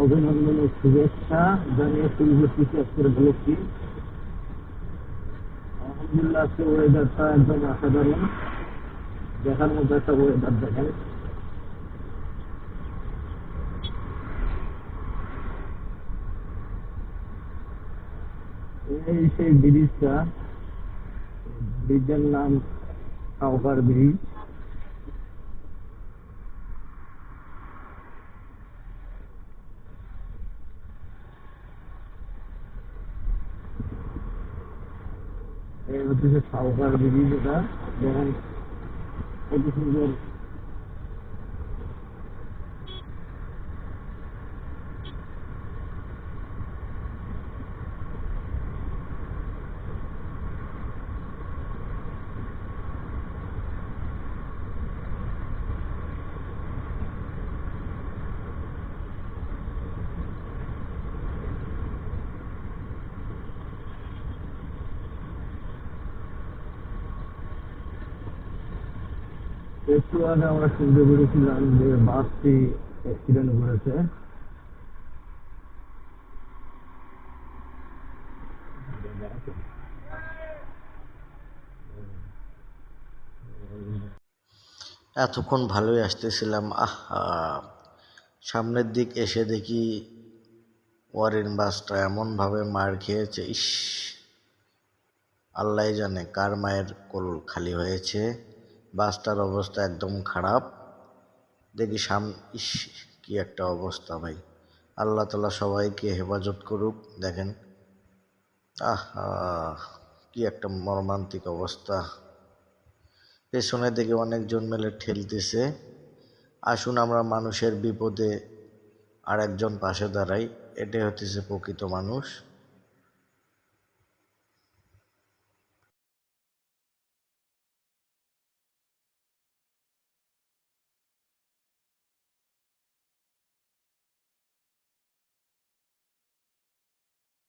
অভিনন্দন ও শুভেচ্ছা জানিয়ে শুরু করতেছি আজকের ব্লগটি আলহামদুলিল্লাহ ওয়েদারটা একদম অসাধারণ দেখার মতো একটা ওয়েদার দেখেন এই সেই ব্রিজটা ব্রিজের নাম কাউকার ব্রিজ এই হচ্ছে সাউকার ব্রিজ এটা যেমন অতি সুন্দর একটু আগে আমরা শুনতে পেরেছিলাম যে বাসটি অ্যাক্সিডেন্ট করেছে। এতক্ষণ ভালোই আসতেছিলাম। আহা! সামনের দিক এসে দেখি ওয়ারিন বাসটা এমনভাবে মার খেয়েছে, ইস! আল্লাহ জানে কার মায়ের কোল খালি হয়েছে। বাসটার অবস্থা একদম খারাপ। দেখি সাম, ইস, কি একটা অবস্থা ভাই। আল্লাহ তালা সবাইকে হেফাজত করুক, দেখেন। আহা, কি একটা মর্মান্তিক অবস্থা। পেছনে দিকে অনেকজন মিলে ঠেলতেছে। আসুন আমরা মানুষের বিপদে আর একজন পাশে দাঁড়াই। এটাই হতেছে প্রকৃত মানুষ।